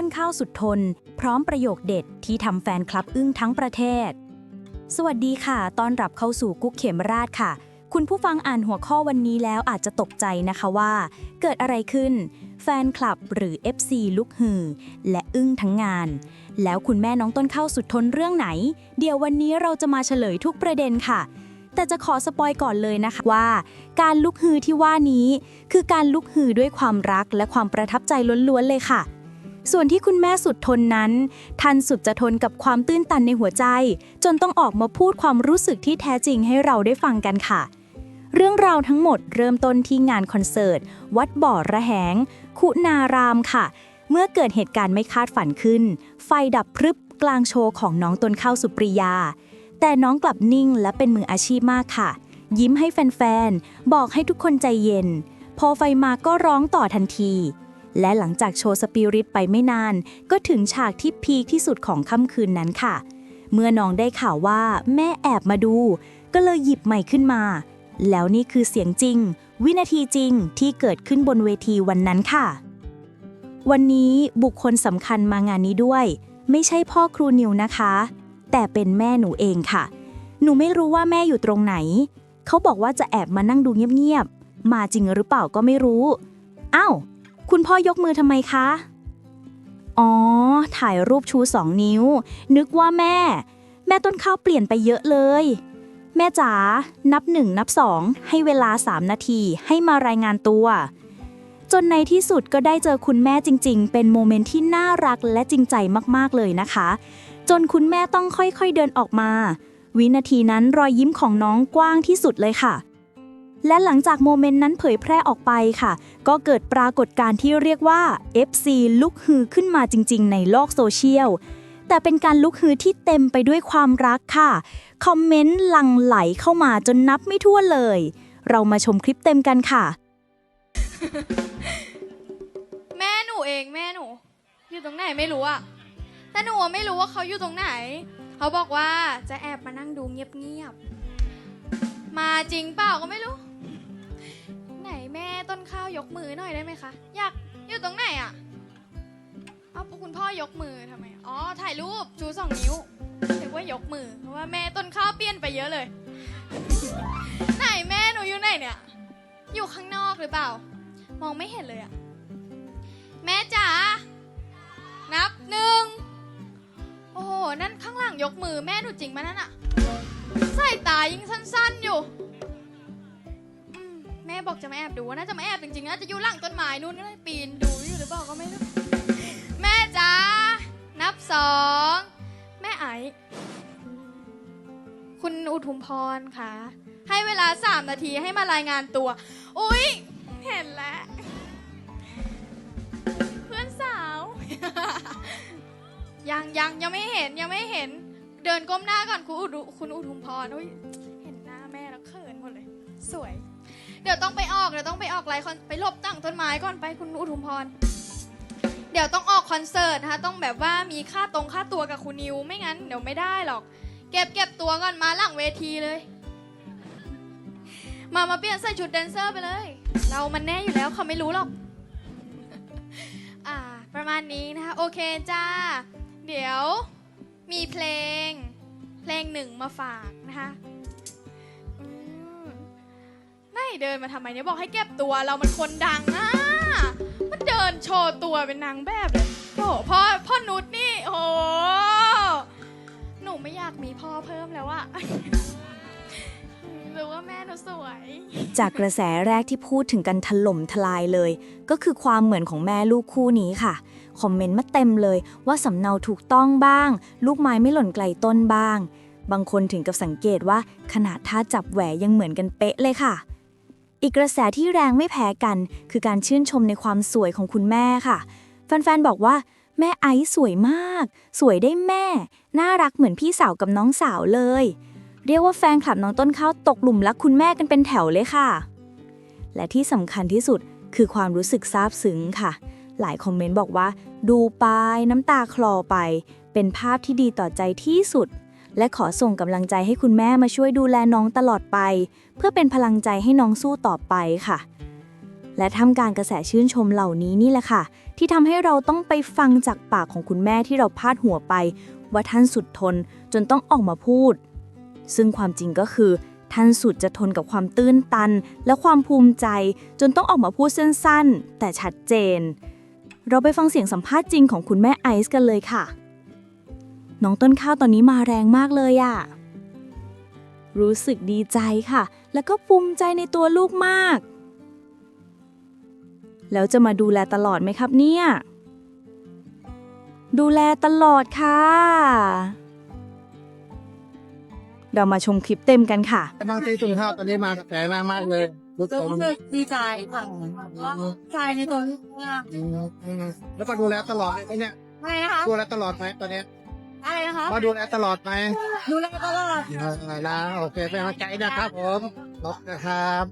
ต้นข้าวสุดทน พร้อมประโยคเด็ดที่ทำแฟนคลับอึ้งทั้งประเทศ สวัสดีค่ะ ตอนรับเข้าสู่กุ๊กเขมราชค่ะ คุณผู้ฟังอ่านหัวข้อวันนี้แล้วอาจจะตกใจนะคะว่า เกิดอะไรขึ้น แฟนคลับหรือ FC ลุกฮือ และอึ้งทั้งงาน แล้วคุณแม่น้องต้นข้าวสุดทนเรื่องไหน เดี๋ยววันนี้เราจะมาเฉลยทุกประเด็นค่ะแต่จะขอสปอยก่อนเลยนะคะว่า การลุกฮือที่ว่านี้ คือการลุกฮือด้วยความรักและความประทับใจล้วนๆเลยค่ะ ส่วนที่คุณแม่สุดทนนั้นทันสุดจะทนกับความตื้นตันในหัวใจ จนต้องออกมาพูดความรู้สึกที่แท้จริงให้เราได้ฟังกันค่ะ เรื่องราวทั้งหมดเริ่มต้นที่งานคอนเสิร์ต วัดบ่อระแหง คุณารามค่ะ เมื่อเกิดเหตุการณ์ไม่คาดฝันขึ้น ไฟดับพรึบกลางโชว์ของน้องต้นข้าวสุปริยา แต่น้องกลับนิ่งและเป็นมืออาชีพมากค่ะ ยิ้มให้แฟนๆ บอกให้ทุกคนใจเย็น พอไฟมาก็ร้องต่อทันที และหลังจากโชว์สปิริตไปไม่นาน ก็ถึงฉากที่พีคที่สุดของค่ำคืนนั้นค่ะ เมื่อน้องได้ข่าวว่าแม่แอบมาดู ก็เลยหยิบไมค์ขึ้นมา แล้วนี่คือเสียงจริง วินาทีจริงที่เกิดขึ้นบนเวทีวันนั้นค่ะ วันนี้บุคคลสำคัญมางานนี้ด้วย ไม่ใช่พ่อครูนิวนะคะ แต่เป็นแม่หนูเองค่ะ หนูไม่รู้ว่าแม่อยู่ตรงไหน เขาบอกว่าจะแอบมานั่งดูเงียบๆมาจริงหรือเปล่าก็ไม่รู้อ้าว คุณพ่อยกมือทำไมคะ อ๋อ ถ่ายรูปชูสองนิ้ว นึกว่าแม่ แม่ต้นข้าวเปลี่ยนไปเยอะเลย แม่จ๋า นับหนึ่งนับสอง ให้เวลาสามนาทีให้มารายงานตัว จนในที่สุดก็ได้เจอคุณแม่จริง ๆ เป็นโมเมนต์ที่น่ารักและจริงใจมากๆเลยนะคะ จนคุณแม่ต้องค่อยๆเดินออกมา วินาทีนั้นรอยยิ้มของน้องกว้างที่สุดเลยค่ะ และหลังจากโมเมนต์นั้นเผยแพร่ออกไปค่ะ ก็เกิดปรากฏการณ์ที่เรียกว่า FC ลุกฮือขึ้นมาจริง ๆ ในโลกโซเชียล แต่เป็นการลุกฮือที่เต็มไปด้วยความรักค่ะ คอมเมนต์ลังไหลเข้ามาจนนับไม่ถ้วนเลย เรามาชมคลิปเต็มกันค่ะ แม่หนูเองแม่หนู อยู่ตรงไหนไม่รู้อะแต่หนูอะไม่รู้ว่าเขาอยู่ตรงไหน เขาบอกว่าจะแอบมานั่งดูเงียบๆ มาจริงเปล่าก็ไม่รู้ ไหนแม่ต้นข้าวยกมือหน่อยได้ไหมคะ อยากอยู่ตรงไหนอะเอาพวกคุณพ่อยกมือทำไม อ๋อ ถ่ายรูปชูสองนิ้วถือว่ายกมือ เพราะว่าแม่ต้นข้าวเปลี่ยนไปเยอะเลย ไหนแม่หนูอยู่ไหนเนี่ย อยู่ข้างนอกหรือเปล่า มองไม่เห็นเลยอะแม่จ๋า นับหนึ่ง โอ้โห นั่นข้างหลังยกมือแม่หนูจริงมานั่นอะสายตายิงสั้นๆอยู่ แม่บอกจะมาแอบดูน่าจะมาแอบจริงๆน่าจะอยู่หลังต้นไม้นู่นก็ได้ปีนดูอยู่หรือเปล่าก็ไม่รู้แม่จ๋านับสองแม่ไอคุณอุทุมพรค่ะ ให้เวลาสามนาทีให้มารายงานตัว อุ๊ย เห็นแล้ว เพื่อนสาว ยังยังยังไม่เห็นยังไม่เห็น เดินก้มหน้าก่อนคุณอุดคุณอุทุมพรอุ๊ยเห็นหน้าแม่แล้วเขินหมดเลย สวย ดี๋ยวต้องไปออกเดี๋ยวต้องไปออกไลฟ์คอนไปหลบตั้งต้นไม้ก่อนไปคุณอุทุมพร เดี๋ยวต้องออกคอนเสิร์ตนะคะต้องแบบว่ามีค่าตรงค่าตัวกับคุณนิวไม่งั้นเดี๋ยวไม่ได้หรอก เก็บเก็บตัวก่อนมาหลังเวทีเลย มามาเปลี่ยนใส่ชุดแดนเซอร์ไปเลย เรามันแน่อยู่แล้วเขาไม่รู้หรอกอ่าประมาณนี้นะคะโอเคจ้า เดี๋ยวมีเพลงเพลงหนึ่งมาฝากนะคะ เดินมาทำไมเนี่ยบอกให้เก็บตัวเรามันคนดังอะมันเดินโชว์ตัวเป็นนางแบบเลยโอ้โหพ่อพ่อนุชนี่โอ้โหหนูไม่อยากมีพ่อเพิ่มแล้วอะรู้ว่าแม่หนูสวย จากกระแสแรกที่พูดถึงกันถล่มทลายเลย ก็คือความเหมือนของแม่ลูกคู่นี้ค่ะ คอมเมนต์มาเต็มเลยว่าสำเนาถูกต้องบ้าง ลูกไม้ไม่หล่นไกลต้นบ้าง บางคนถึงกับสังเกตว่าขนาดท่าจับแหวยังเหมือนกันเป๊ะเลยค่ะ อีกกระแสที่แรงไม่แพ้กัน คือการชื่นชมในความสวยของคุณแม่ค่ะ แฟนๆ บอกว่า แม่ไอซ์สวยมาก สวยได้แม่ น่ารักเหมือนพี่สาวกับน้องสาวเลย เรียกว่าแฟนคลับน้องต้นข้าวตกหลุมรักคุณแม่กันเป็นแถวเลยค่ะ และที่สำคัญที่สุดคือความรู้สึกซาบซึ้งค่ะ หลายคอมเมนต์บอกว่า ดูไปน้ำตาคลอไป เป็นภาพที่ดีต่อใจที่สุด และขอส่งกำลังใจให้คุณแม่มาช่วยดูแลน้องตลอดไป เพื่อเป็นพลังใจให้น้องสู้ต่อไปค่ะ และทำการกระแสชื่นชมเหล่านี้นี่แหละค่ะ ที่ทำให้เราต้องไปฟังจากปากของคุณแม่ที่เราพาดหัวไป ว่าท่านสุดทนจนต้องออกมาพูด ซึ่งความจริงก็คือ ท่านสุดจะทนกับความตื้นตัน และความภูมิใจ จนต้องออกมาพูดสั้นๆ แต่ชัดเจน เราไปฟังเสียงสัมภาษณ์จริงของคุณแม่ไอซ์กันเลยค่ะ น้องต้นข้าวตอนนี้มาแรงมากเลยอะรู้สึกดีใจค่ะ แล้วก็ภูมิใจในตัวลูกมาก แล้วจะมาดูแลตลอดไหมครับเนี่ย ดูแลตลอดค่ะ เรามาชมคลิปเต็มกันค่ะบางทีสุขภาพตอนนี้มากระแสมากมากๆเลยรู้สึกรู้สึกดีใจค่ะใจในตัวลูกมากอืมอืมแล้วก็ดูแลตลอดเลยเนี่ยอะไรนะคะดูแลตลอดไหมตอนเนี้ย อะไรนะคะมาดูแลตลอดไหมดูแลตลอดเออนะโอเคเป็นกำลังใจนะครับผมขอบคุณนะครับ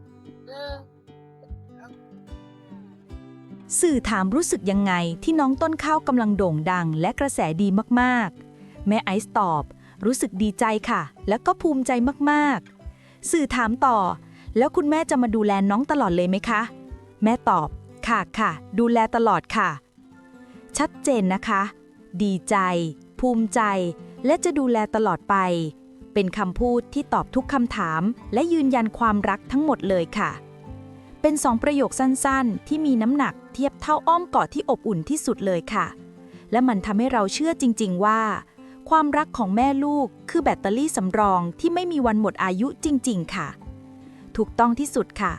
สื่อถามรู้สึกยังไงที่น้องต้นข้าวกำลังโด่งดังและกระแสดีมากๆ แม่ไอซ์ตอบ รู้สึกดีใจค่ะ แล้วก็ภูมิใจมากๆ สื่อถามต่อ แล้วคุณแม่จะมาดูแลน้องตลอดเลยไหมคะ แม่ตอบ ค่ะค่ะ ดูแลตลอดค่ะ ชัดเจนนะคะ ดีใจ ภูมิใจ และจะดูแลตลอดไป เป็นคำพูดที่ตอบทุกคำถาม และยืนยันความรักทั้งหมดเลยค่ะ เป็นสองประโยคสั้นๆ ที่มีน้ำหนักเทียบเท่าอ้อมกอดที่อบอุ่นที่สุดเลยค่ะ และมันทำให้เราเชื่อจริง ๆ ว่า ความรักของแม่ลูกคือแบตเตอรี่สำรองที่ไม่มีวันหมดอายุจริง ๆ ค่ะ ถูกต้องที่สุดค่ะ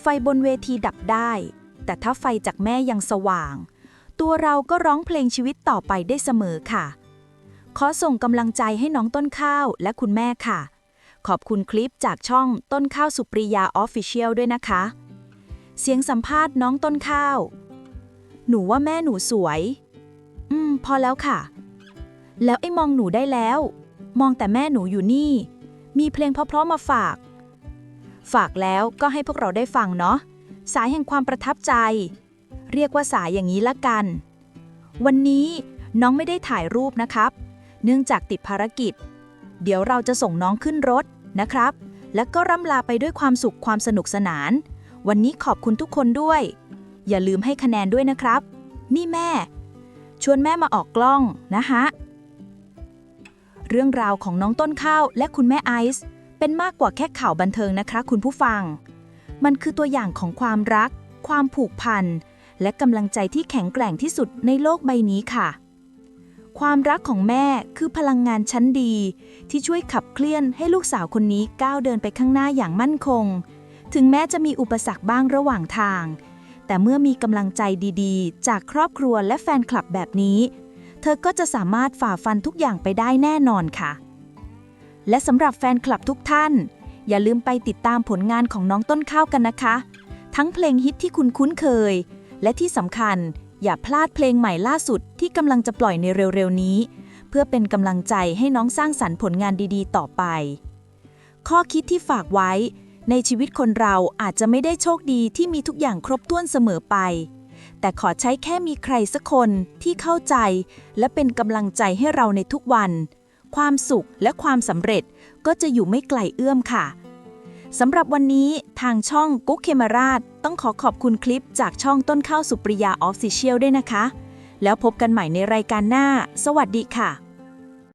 ไฟบนเวทีดับได้ แต่ถ้าไฟจากแม่ยังสว่างตัวเราก็ร้องเพลงชีวิตต่อไปได้เสมอค่ะ ขอส่งกำลังใจให้น้องต้นข้าวและคุณแม่ค่ะ ขอบคุณคลิปจากช่องต้นข้าวสุปริยาออฟฟิเชียลด้วยนะคะ เสียงสัมภาษณ์น้องต้นข้าว หนูว่าแม่หนูสวย อืม พอแล้วค่ะ แล้วไอ้มองหนูได้แล้ว มองแต่แม่หนูอยู่นี่ มีเพลงเพราะๆมาฝาก ฝากแล้วก็ให้พวกเราได้ฟังเนาะสายแห่งความประทับใจ เรียกว่าสายอย่างนี้ละกัน วันนี้น้องไม่ได้ถ่ายรูปนะครับ เนื่องจากติดภารกิจ เดี๋ยวเราจะส่งน้องขึ้นรถนะครับ แล้วก็ร่ำลาไปด้วยความสุขความสนุกสนาน วันนี้ขอบคุณทุกคนด้วย อย่าลืมให้คะแนนด้วยนะครับ นี่แม่ ชวนแม่มาออกกล้องนะฮะ เรื่องราวของน้องต้นข้าวและคุณแม่ไอซ์เป็นมากกว่าแค่ข่าวบันเทิงนะคะคุณผู้ฟัง มันคือตัวอย่างของความรัก ความผูกพัน และกำลังใจที่แข็งแกร่งที่สุดในโลกใบนี้ค่ะ ความรักของแม่คือพลังงานชั้นดี ที่ช่วยขับเคลื่อนให้ลูกสาวคนนี้ก้าวเดินไปข้างหน้าอย่างมั่นคง ถึงแม้จะมีอุปสรรคบ้างระหว่างทาง แต่เมื่อมีกำลังใจดีๆ จากครอบครัวและแฟนคลับแบบนี้ เธอก็จะสามารถฝ่าฟันทุกอย่างไปได้แน่นอนค่ะ และสำหรับแฟนคลับทุกท่าน อย่าลืมไปติดตามผลงานของน้องต้นข้าวกันนะคะ ทั้งเพลงฮิตที่คุณคุ้นเคย และที่สำคัญ อย่าพลาดเพลงใหม่ล่าสุดที่กำลังจะปล่อยในเร็วๆนี้ เพื่อเป็นกำลังใจให้น้องสร้างสรรค์ผลงานดีๆ ต่อไป ข้อคิดที่ฝากไว้ ในชีวิตคนเราอาจจะไม่ได้โชคดีที่มีทุกอย่างครบถ้วนเสมอไป แต่ขอใช้แค่มีใครสักคนที่เข้าใจ และเป็นกำลังใจให้เราในทุกวัน ความสุขและความสำเร็จก็จะอยู่ไม่ไกลเอื้อมค่ะ สำหรับวันนี้ทางช่องกุ๊กเคมาราช ต้องขอขอบคุณคลิปจากช่องต้นข้าวสุปริยาออฟฟิเชียลด้วยนะคะ แล้วพบกันใหม่ในรายการหน้า สวัสดีค่ะ